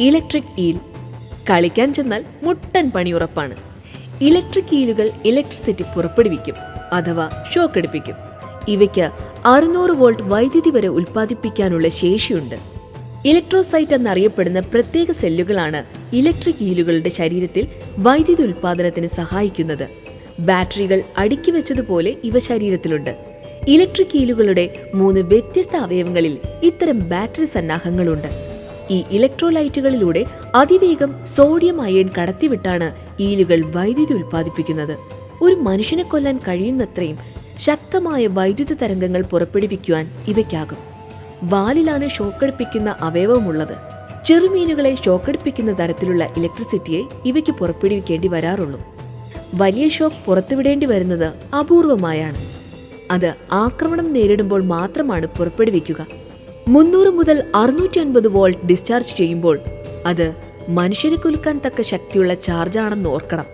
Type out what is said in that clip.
Electric eel. കളിക്കാൻ ചെന്നാൽ മുട്ടൻ പണി ഉറപ്പാണ്. ഇലക്ട്രിക് ഈലുകൾ ഇലക്ട്രിസിറ്റി പുറപ്പെടുവിക്കും അഥവാ ഷോക്ക് എടുപ്പിക്കും ഇവയ്ക്ക് അറുന്നൂറ് വോൾട്ട് വൈദ്യുതി വരെ ഉൽപ്പാദിപ്പിക്കാനുള്ള ശേഷിയുണ്ട്. ഇലക്ട്രോസൈറ്റ് എന്നറിയപ്പെടുന്ന പ്രത്യേക സെല്ലുകളാണ് ഇലക്ട്രിക് ഈലുകളുടെ ശരീരത്തിൽ വൈദ്യുതി ഉൽപ്പാദനത്തിന് സഹായിക്കുന്നത്. ബാറ്ററികൾ അടുക്കി വെച്ചതുപോലെ ഇവ ശരീരത്തിലുണ്ട്. ഇലക്ട്രിക് ഈലുകളുടെ മൂന്ന് വ്യത്യസ്ത അവയവങ്ങളിൽ ഇത്തരം ബാറ്ററി സന്നാഹങ്ങളുണ്ട്. ഈ ഇലക്ട്രോലൈറ്റുകളിലൂടെ അതിവേഗം സോഡിയം അയൺ കടത്തിവിട്ടാണ് ഈലുകൾ വൈദ്യുതി ഉൽപ്പാദിപ്പിക്കുന്നത്. ഒരു മനുഷ്യനെ കൊല്ലാൻ കഴിയുന്നത്രയും ശക്തമായ വൈദ്യുത തരംഗങ്ങൾ പുറപ്പെടുവിക്കുവാൻ ഇവയ്ക്കാകും. വാലിലാണ് ഷോക്കടിപ്പിക്കുന്ന അവയവമുള്ളത്. ചെറുമീനുകളെ ഷോക്കടിപ്പിക്കുന്ന തരത്തിലുള്ള ഇലക്ട്രിസിറ്റിയെ ഇവയ്ക്ക് പുറപ്പെടുവിക്കേണ്ടി വരാറുള്ളൂ. വലിയ ഷോക്ക് പുറത്തുവിടേണ്ടി വരുന്നത് അപൂർവമായാണ്. അത് ആക്രമണം നേരിടുമ്പോൾ മാത്രമാണ് പുറപ്പെടുവിക്കുക. മുന്നൂറ് മുതൽ അറുന്നൂറ്റി അൻപത് വോൾട്ട് ഡിസ്ചാർജ് ചെയ്യുമ്പോൾ അത് മനുഷ്യരെ കുലുക്കാൻ തക്ക ശക്തിയുള്ള ചാർജാണെന്ന് ഓർക്കണം.